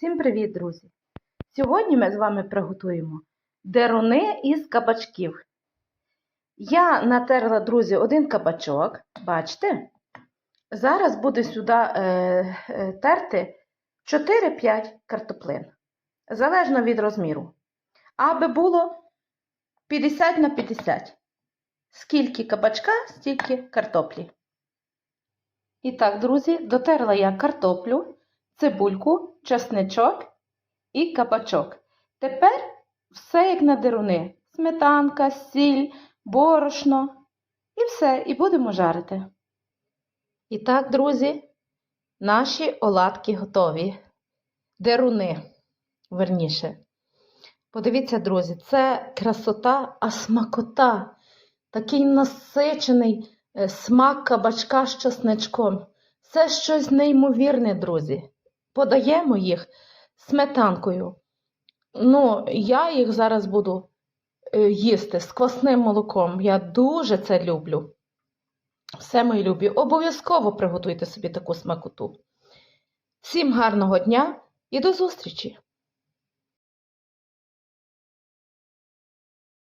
Всім привіт, друзі! Сьогодні ми з вами приготуємо деруни із кабачків. Я натерла, друзі, один кабачок, бачите? Зараз буду сюди е, е, терти 4-5 картоплин, залежно від розміру. Аби було 50 на 50. Скільки кабачка, стільки картоплі. І так, друзі, дотерла я картоплю, цибульку, чесничок і кабачок. Тепер все як на деруни. Сметанка, сіль, борошно і все, і будемо жарити. І так, друзі, наші оладки готові. Деруни, верніше. Подивіться, друзі, це красота, а смакота. Такий насичений е, смак кабачка з чесничком. Це щось неймовірне, друзі. Подаємо їх сметанкою. Ну, я їх зараз буду е, їсти з квасним молоком. Я дуже це люблю. Все, мої любі, обов'язково приготуйте собі таку смакоту. Всім гарного дня і до зустрічі!